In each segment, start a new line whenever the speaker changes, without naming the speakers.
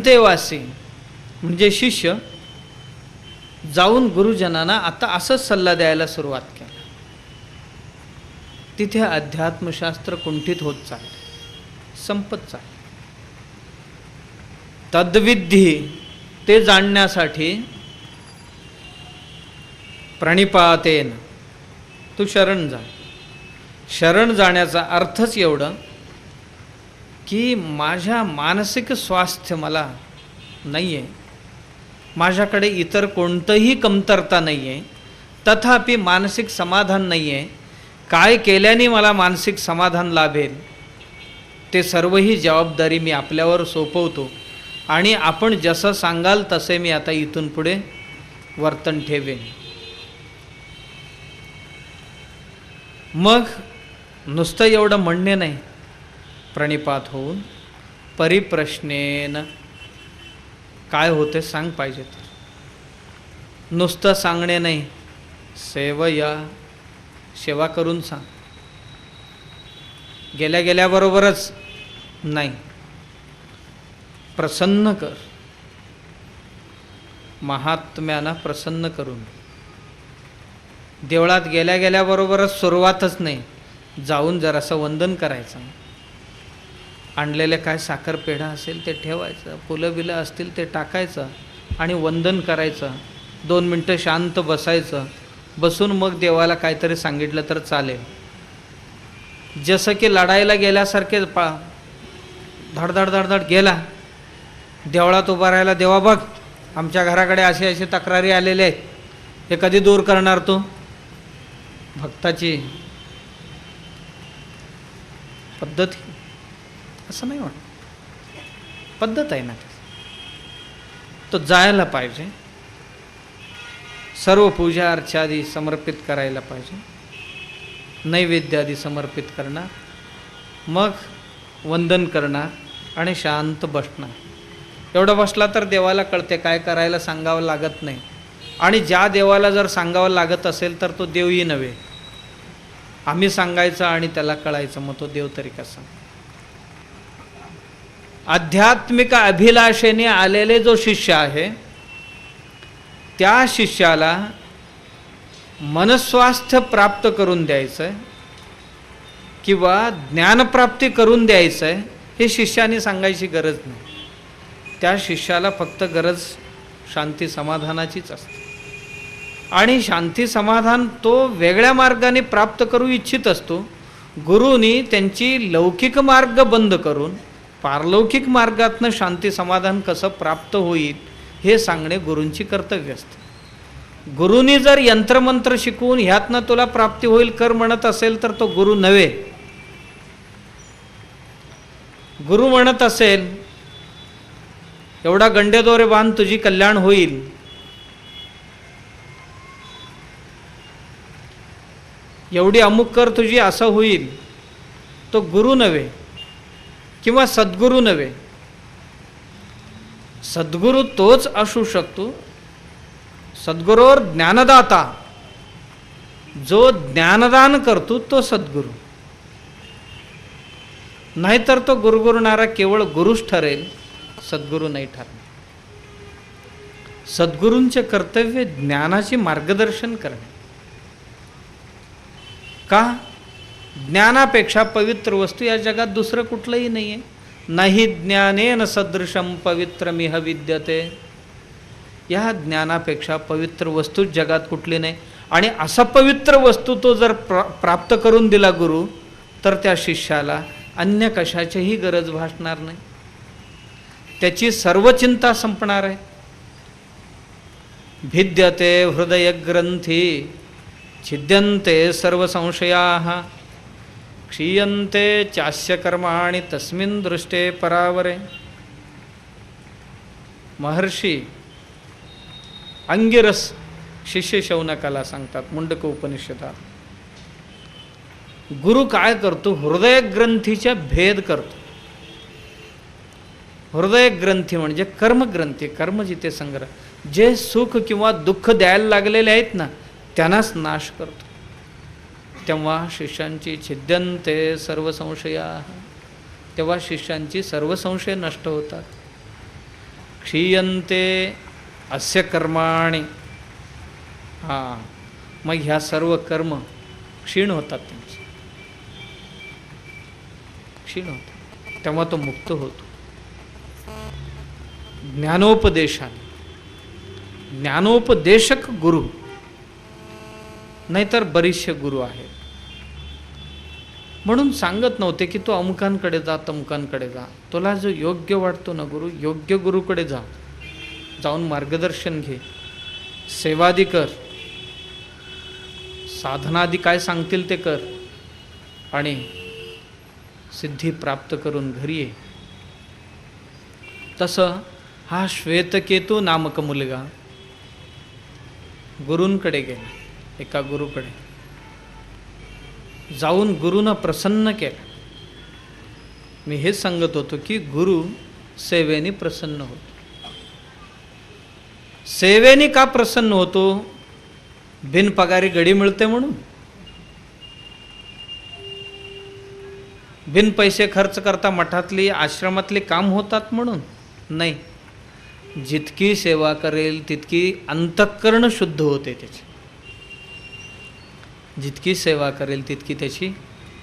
अंतेवासी म्हणजे शिष्य जाऊन गुरुजनांना आता असंच सल्ला द्यायला सुरुवात केला. तिथे अध्यात्मशास्त्र कुंठित होत चालले. संपत चालले. तद्विधी ते जाणण्यासाठी प्रणिपातेन तू शरण जा. शरण जाण्याचा अर्थच एवढं की माझ्या मानसिक स्वास्थ्य मला नाही आहे माझ्याकडे इतर कोणतंही कमतरता नाही आहे तथापि मानसिक समाधान नाही आहे काय केल्याने मला मानसिक समाधान लाभेल? ते सर्वही जबाबदारी मी आपल्यावर सोपवतो. आणि आपण जसं सांगाल तसे मी आता इथून पुढे वर्तन ठेवेन. मग नुसतं एवढं म्हणणे नाही. प्रणिपात होऊन परिप्रश्नेन काय होते सांग पाहिजे तर. नुसतं सांगणे नाही सेवया सेवा करून सांग. गेल्या गेल्याबरोबरच नाही. प्रसन्न कर. महात्म्यानं प्रसन्न करून. देवळात गेल्या गेल्याबरोबरच सुरुवातच नाही. जाऊन जरासं वंदन करायचं. आणलेले काय साखरपेढा असेल ते ठेवायचं फुलं बिलं असतील ते टाकायचं आणि वंदन करायचं. दोन मिनटं शांत बसायचं. बसून मग देवाला काहीतरी सांगितलं तर चालेल. जसं की लढाईला गेल्यासारखे पा धडधड धडधड गेला. देवळात उभा राहायला देवा बघ आमच्या घराकडे असे असे तक्रारी आलेले आहेत. हे कधी दूर करणार तू? भक्ताची पद्धत असं नाही वाटत. पद्धत आहे ना तो. जायला पाहिजे. सर्व पूजा अर्चादी समर्पित करायला पाहिजे. नैवेद्य आधी समर्पित करणार. मग वंदन करणार आणि शांत बसणार. एवढं बसला तर देवाला कळते काय करायला सांगावं लागत नाही. आणि ज्या देवाला जर सांगावं लागत असेल तर तो देवही नव्हे. आम्ही सांगायचं आणि त्याला कळायचं मग तो देव तरी कसा? आध्यात्मिक अभिलाषेने आलेले जो शिष्य आहे त्या शिष्याला मनस्वास्थ्य प्राप्त करून द्यायचं आहे किंवा ज्ञानप्राप्ती करून द्यायचं आहे हे शिष्याने सांगायची गरज नाही. त्या शिष्याला फक्त गरज शांती समाधानाचीच असते. आणि शांती समाधान तो वेगळ्या मार्गाने प्राप्त करू इच्छित असतो. गुरुनी त्यांची लौकिक मार्ग बंद करून पारलौकिक मार्गातनं शांती समाधान कसं प्राप्त होईल हे सांगणे गुरूंची कर्तव्य असते. गुरुनी जर यंत्रमंत्र शिकवून ह्यातनं तुला प्राप्ती होईल कर म्हणत असेल तर तो गुरु नव्हे. गुरु म्हणत असेल एवढा गंडेदोरे बांध तुझी कल्याण होईल. एवढी अमुक कर तुझी असं होईल तो गुरु नव्हे. किंवा सद्गुरू नव्हे. सद्गुरू तोच असू शकतो. सद्गुरूवर ज्ञानदाता. जो ज्ञानदान करतो तो सद्गुरू. नाहीतर तो गुरुगुरणारा केवळ गुरुच ठरेल सद्गुरू नाही ठरणार. सद्गुरूंचे कर्तव्य ज्ञानाचे मार्गदर्शन करणे. का? ज्ञानापेक्षा पवित्र वस्तू या जगात दुसरं कुठलंही नाही आहे नाही ज्ञानेन सदृशम पवित्रमिह विद्यते. या ज्ञानापेक्षा पवित्र वस्तू जगात कुठली नाही. आणि असा पवित्र वस्तू तो जर प्रा प्राप्त करून दिला गुरु तर त्या शिष्याला अन्य कशाचीही गरज भासणार नाही. त्याची सर्व चिंता संपणार आहे. भिद्यते हृदय ग्रंथी छिद्यन्ते सर्व संशया क्षीयन्ते चास्य कर्माणि तस्मिन् दृष्टे परावरे। महर्षी अंगिरस शिष्य शौनकाला सांगतात मुंडक उपनिषदात गुरु काय करतो? हृदयग्रंथीच्या भेद करतो. हृदय ग्रंथी म्हणजे कर्मग्रंथी कर्म जिथे संग्रह. जे सुख किंवा दुःख द्यायला लागलेले आहेत ना त्यांनाच नाश करतो. तेव्हा शिष्यांची छिद्यंते सर्व संशया तेव्हा शिष्यांची सर्व संशय नष्ट होतात. क्षीयंते अस्य कर्माणी. हां मग ह्या सर्व कर्म क्षीण होतात त्यांचे. क्षीण होतात. तेव्हा तो मुक्त होतो. ज्ञानोपदेशाने. ज्ञानोपदेशक गुरु. नाहीतर बरीचसे गुरु आहेत. म्हणून सांगत नव्हते की तू अमुकांकडे जा तमुकांकडे जा. तुला जो योग्य वाटतो ना गुरु योग्य गुरुकडे जा. जाऊन मार्गदर्शन घे. सेवादी कर. साधनादी काय सांगतील ते कर. आणि सिद्धी प्राप्त करून घरी ये. तसं हा श्वेतकेतू नामक मुलगा गुरूंकडे गेला. एका गुरुकडे. जाऊन गुरुनं प्रसन्न केलं. मी हे सांगत होतो की गुरु सेवेने प्रसन्न होतो. सेवेने का प्रसन्न होतो? बिनपगारी गडी मिळते म्हणून. बिन पैसे खर्च करता मठातली आश्रमातली काम होतात म्हणून. नाही. जितकी सेवा करेल तितकी अंतःकरण शुद्ध होते त्याची. जितकी सेवा करेल तितकी त्याची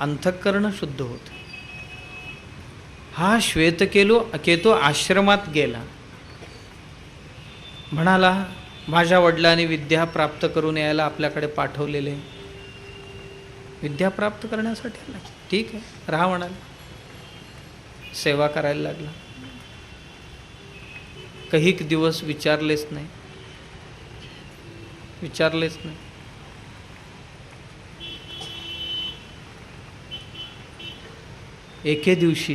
अंतःकरणं शुद्ध होते. हा श्वेतकेलो केतो आश्रमात गेला. म्हणाला माझ्या वडिलांनी विद्या प्राप्त करून यायला आपल्याकडे पाठवलेले. विद्या प्राप्त करण्यासाठी आला ठीक आहे राहा म्हणाला. सेवा करायला लागला. काही दिवस विचारलेच नाही. विचारलेच नाही. एके दिवशी.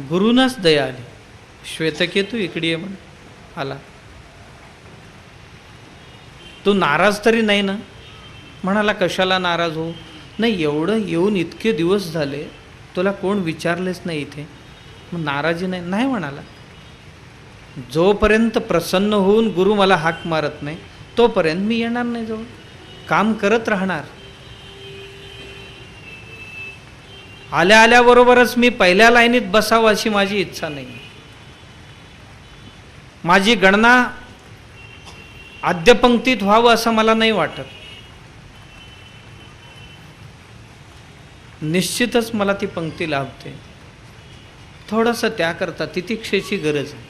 गुरुनाच दया आली. श्वेतकेतू इकडे ये म्हण. आला. तू नाराज तरी नाही ना? म्हणाला कशाला नाराज हो? नाही एवढं येऊन इतके दिवस झाले तुला कोण विचारलेच नाही इथे. मग नाराजी नाही नाही म्हणाला. जोपर्यंत प्रसन्न होऊन गुरु मला हाक मारत नाही तोपर्यंत मी येणार नाही जवळ. काम करत राहणार. आल्या आल्याबरोबरच मी पहिल्या लाईनीत बसावं अशी माझी इच्छा नाही. माझी गणना आद्यपंक्तीत व्हावं असं मला नाही वाटत. निश्चितच मला ती पंक्ती लाभते. थोडंसं त्याकरता तितिक्षेची गरज आहे.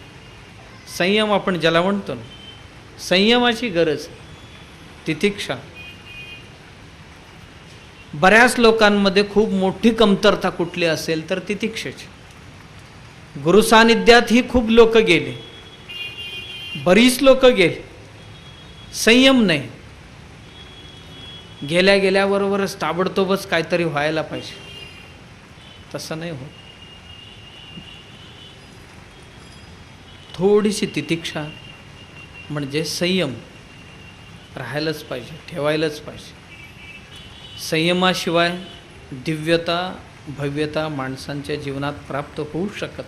संयम आपण ज्याला म्हणतो ना संयमाची गरज तितिक्षा. बऱ्याच लोकांमध्ये खूप मोठी कमतरता कुठली असेल तर तितिक्षेची गुरुसानिध्यात ही खूप लोक गेले. बरीच लोक गेले. संयम नाही. गेल्या गेल्याबरोबरच ताबडतोबच काहीतरी व्हायला पाहिजे. तसं नाही होत. थोडीशी तितिक्षा म्हणजे संयम राहायलाच पाहिजे ठेवायलाच पाहिजे. संयमाशिवाय दिव्यता भव्यता माणसांच्या जीवनात प्राप्त होऊ शकत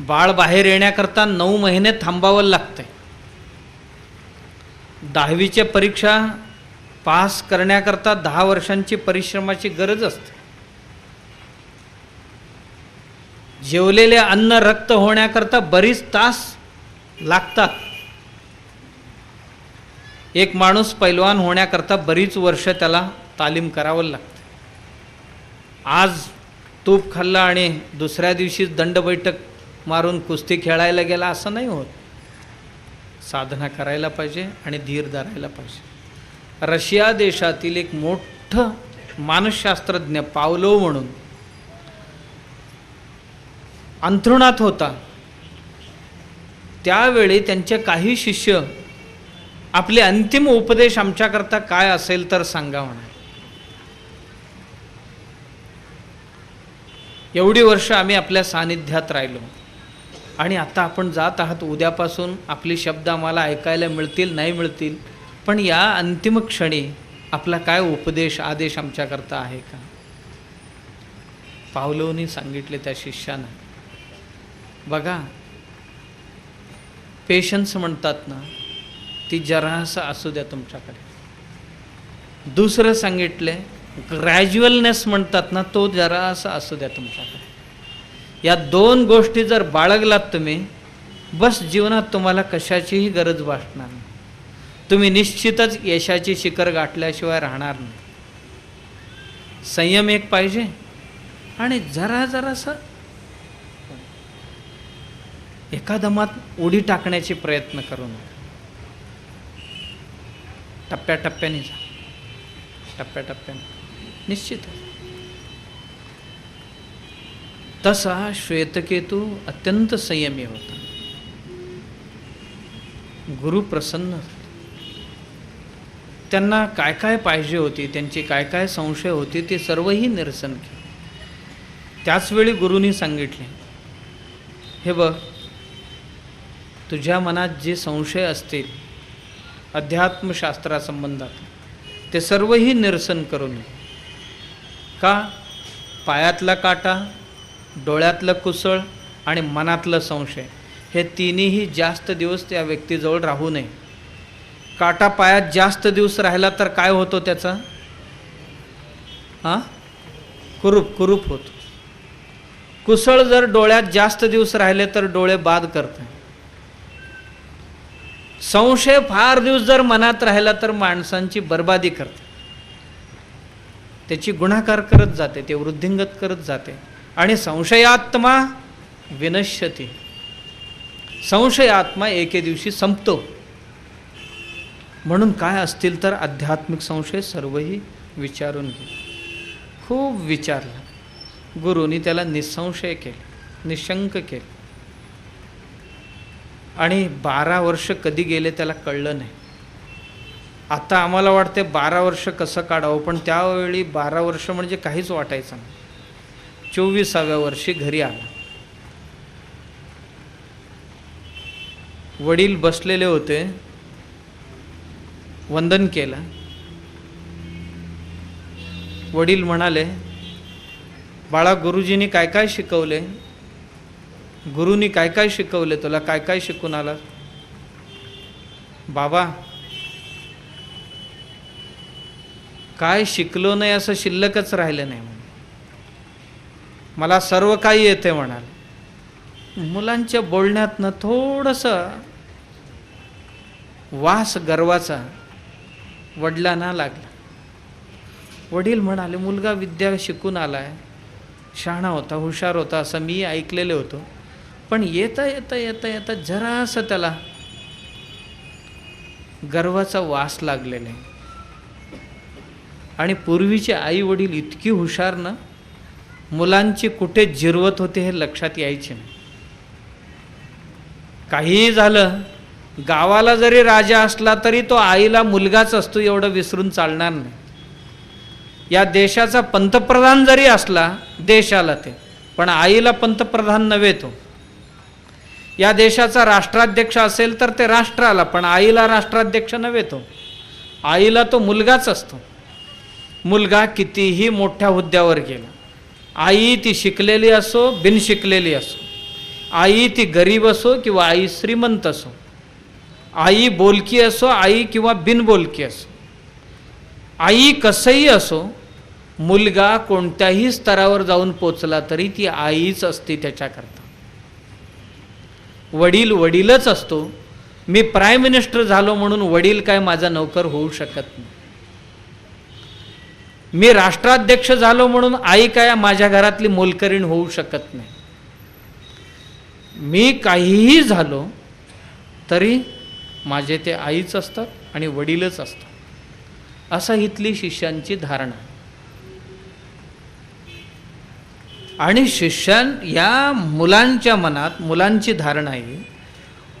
बाळ बाहेर येण्याकरता नऊ महिने थांबावं लागतंय. दहावीच्या परीक्षा पास करण्याकरता दहा वर्षांची परिश्रमाची गरज असते. जेवलेले अन्न रक्त होण्याकरता बरीच तास लागतात. एक माणूस पैलवान होण्याकरता बरीच वर्ष त्याला तालीम करावं लागते. आज तूप खाल्ला आणि दुसऱ्या दिवशीच दंड बैठक मारून कुस्ती खेळायला गेला असं नाही होत. साधना करायला पाहिजे आणि धीर धरायला पाहिजे. रशिया देशातील एक मोठं मानसशास्त्रज्ञ पावलो म्हणून अंथरुणात होता. त्यावेळी त्यांचे काही शिष्य आपले अंतिम उपदेश आमच्याकरता काय असेल तर सांगा म्हणा. एवढी वर्ष आम्ही आपल्या सानिध्यात राहिलो. आणि आता आपण जात आहात उद्यापासून आपली शब्द आम्हाला ऐकायला मिळतील नाही मिळतील पण या अंतिम क्षणी आपला काय उपदेश आदेश आमच्याकरता आहे का? पावलोनी सांगितले त्या शिष्यानं. बघा पेशन्स म्हणतात ना ती जरासं असू द्या तुमच्याकडे. दुसरं सांगितले ग्रॅज्युअलनेस म्हणतात ना तो जरासा असू द्या तुमच्याकडे. या दोन गोष्टी जर बाळगलात तुम्ही बस जीवनात तुम्हाला कशाचीही गरज भासणार नाही. तुम्ही निश्चितच यशाची शिखर गाठल्याशिवाय राहणार नाही. संयम एक पाहिजे आणि जरा जरासा एका दमात उडी टाकण्याचे प्रयत्न करू नये टप्प्याटप्प्याने जा. टप्प्याटप्प्याने. निश्चित तसा श्वेतकेतू अत्यंत संयमी होता. गुरु प्रसन्न त्यांना काय काय पाहिजे होती त्यांची काय काय संशय होती ते सर्वही निरसन केले. त्याचवेळी गुरुनी सांगितले हे बघ तुझ्या मनात जे संशय असतील अध्यात्मशास्त्रासंबंधात. ते सर्वही निरसन करून का? पायातला काटा डोळ्यातलं कुसळ आणि मनातलं संशय हे तिन्ही जास्त दिवस त्या व्यक्तीजवळ राहू नये. काटा पायात जास्त दिवस राहिला तर काय होतो त्याचा? हां कुरूप कुरूप होतो. कुसळ जर डोळ्यात जास्त दिवस राहिले तर डोळे बाद करते संशय फार दिवस जर मनात राहिला तर माणसांची बर्बादी करते. त्याची गुणाकार करत जाते ते वृद्धिंगत करत जाते. आणि संशयात्मा विनश्यती. संशयात्मा एके दिवशी संपतो. म्हणून काय असतील तर आध्यात्मिक संशय सर्वही विचारून घे. खूप विचारलं. गुरुनी त्याला निसंशय केलं निशंक केलं. आणि बारा वर्ष कधी गेले त्याला कळलं नाही. आता आम्हाला वाटते बारा वर्ष कसं काढावं पण त्यावेळी बारा वर्ष म्हणजे काहीच वाटायचं नाही. चोवीसाव्या वर्षी घरी आला. वडील बसलेले होते. वंदन केलं. वडील म्हणाले बाळा गुरुजींनी काय काय शिकवले? गुरुनी काय काय शिकवले? तुला काय काय शिकून आला? बाबा काय शिकलो नाही असं शिल्लकच राहिलं नाही म्हणे. मला सर्व काही येते म्हणाल. मुलांच्या बोलण्यातनं थोडंसं वास गर्वाचा वडिलांना लागला. वडील म्हणाले मुलगा विद्या शिकून आलाय. शहाणा होता हुशार होता असं मी ऐकलेले होतो. पण येता येता येता येता जरासं त्याला गर्वाचा वास लागलेला आहे आणि पूर्वीचे आई वडील इतकी हुशार ना मुलांची कुठे जिरवत होते हे लक्षात यायचे नाही. काहीही झालं गावाला जरी राजा असला तरी तो आईला मुलगाच असतो एवढं विसरून चालणार नाही. या देशाचा पंतप्रधान जरी असला देशाला ते पण आईला पंतप्रधान नव्हे तो. या देशाचा राष्ट्राध्यक्ष असेल तर ते राष्ट्राला पण आईला राष्ट्राध्यक्ष नव्हे तो. आईला तो मुलगाच असतो. मुलगा कितीही मोठ्या हुद्द्यावर गेला आई ती शिकलेली असो बिनशिकलेली असो आई ती गरीब असो किंवा आई श्रीमंत असो आई बोलकी असो आई किंवा बिनबोलकी असो आई कसंही असो मुलगा कोणत्याही स्तरावर जाऊन पोचला तरी ती आईच असते त्याच्याकरता. वडील वडीलच असतो. मी प्राईम मिनिस्टर झालो म्हणून वडील काय माझा नोकर होऊ शकत नाही. मी राष्ट्राध्यक्ष झालो म्हणून आई काय माझ्या घरातली मोलकरीण होऊ शकत नाही. मी काहीही झालो तरी माझे ते आईच असतात आणि वडीलच असतात. असं इथली शिष्यांची धारणा आणि शिष्यां या मुलांच्या मनात मुलांची धारणा ही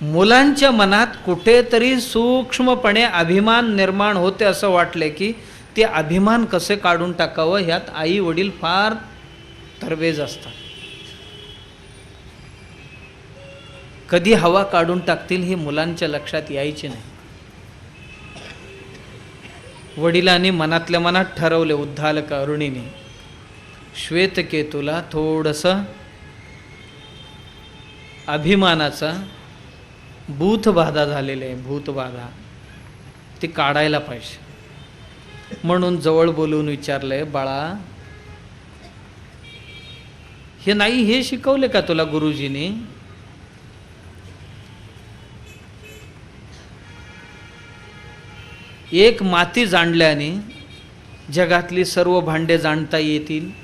मुलांच्या मनात कुठेतरी सूक्ष्मपणे अभिमान निर्माण होते असं वाटले की ते अभिमान कसे काढून टाकावं ह्यात आई वडील फार तरवेज असतात. कधी हवा काढून टाकतील ही मुलांच्या लक्षात यायची नाही. वडिलांनी मनातल्या मनात ठरवले उद्धालक अरुणीने श्वेतकेतूला थोडंसं अभिमानाचा भूतबाधा झालेला आहे भूतबाधा ती काढायला पाहिजे. म्हणून जवळ बोलून विचारलंय बाळा हे नाही हे शिकवले का तुला गुरुजीने? एक माती जाणल्याने जगातली सर्व भांडे जाणता येतील.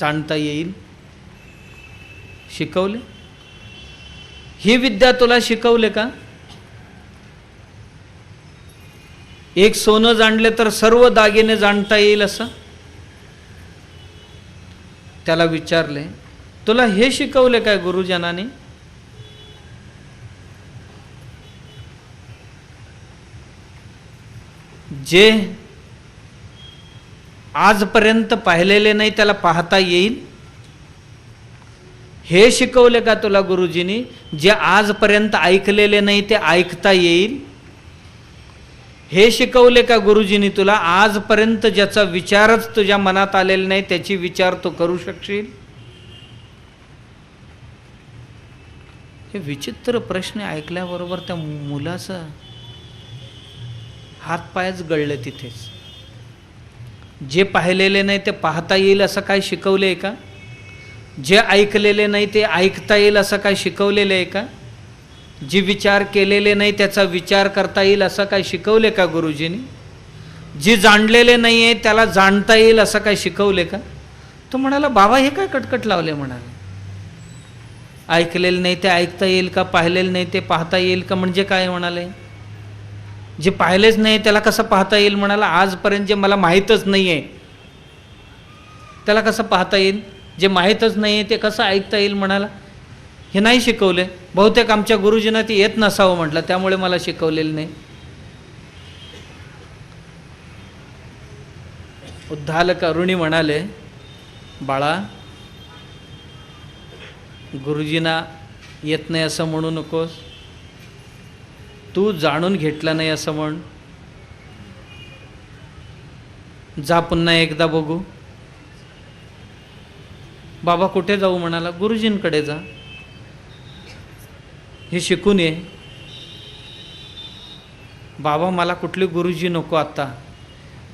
जाणता येईल. शिकवले? ही विद्या तुला शिकवले का? एक सोनं जाणले तर सर्व दागिने जाणता येईल असं? त्याला विचारले तुला हे शिकवले काय गुरुजनाने? जे आजपर्यंत पाहिलेले नाही त्याला पाहता येईल. हे शिकवले का तुला गुरुजींनी? जे आजपर्यंत ऐकलेले नाही ते ऐकता येईल. हे शिकवले का गुरुजींनी तुला? आजपर्यंत ज्याचा विचारच तुझ्या मनात आलेला नाही त्याची विचार तू करू शकशील? हे विचित्र प्रश्न ऐकल्याबरोबर त्या मुलाचं हातपायच गळले तिथेच. जे पाहिलेले नाही ते पाहता येईल असं काय शिकवले आहे का? जे ऐकलेले नाही ते ऐकता येईल असं काय शिकवलेलं आहे का? जे विचार केलेले नाही त्याचा विचार करता येईल असं काय शिकवले का गुरुजींनी? जे जाणलेले नाही आहे त्याला जाणता येईल असं काय शिकवले का? तो म्हणाला बाबा हे काय कटकट लावले म्हणाले? ऐकलेलं नाही ते ऐकता येईल का? पाहिलेलं नाही ते पाहता येईल का? म्हणजे काय म्हणाले? जे पाहिलेच नाही त्याला कसं पाहता येईल म्हणाला आजपर्यंत जे मला माहीतच नाही आहे त्याला कसं पाहता येईल? जे माहीतच नाही आहे ते कसं ऐकता येईल म्हणाला? हे नाही शिकवले. बहुतेक आमच्या गुरुजींना ते येत नसावं म्हटलं त्यामुळे मला शिकवलेलं नाही. उद्धालक अरुणी म्हणाले बाळा गुरुजींना येत नाही असं म्हणू नकोस. तू जाणून घेतला नाही असं म्हण. जा पुन्हा एकदा बघू. बाबा कुठे जाऊ म्हणाला? गुरुजींकडे जा. हे शिकून ये. बाबा मला कुठले गुरुजी नको आता.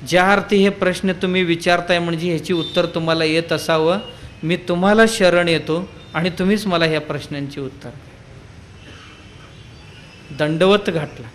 ज्या अर्थी हे प्रश्न तुम्ही विचारताय म्हणजे ह्याची उत्तर तुम्हाला येत असावं. मी तुम्हाला शरण येतो आणि तुम्हीच मला ह्या प्रश्नांची उत्तर. दंडवत घातला.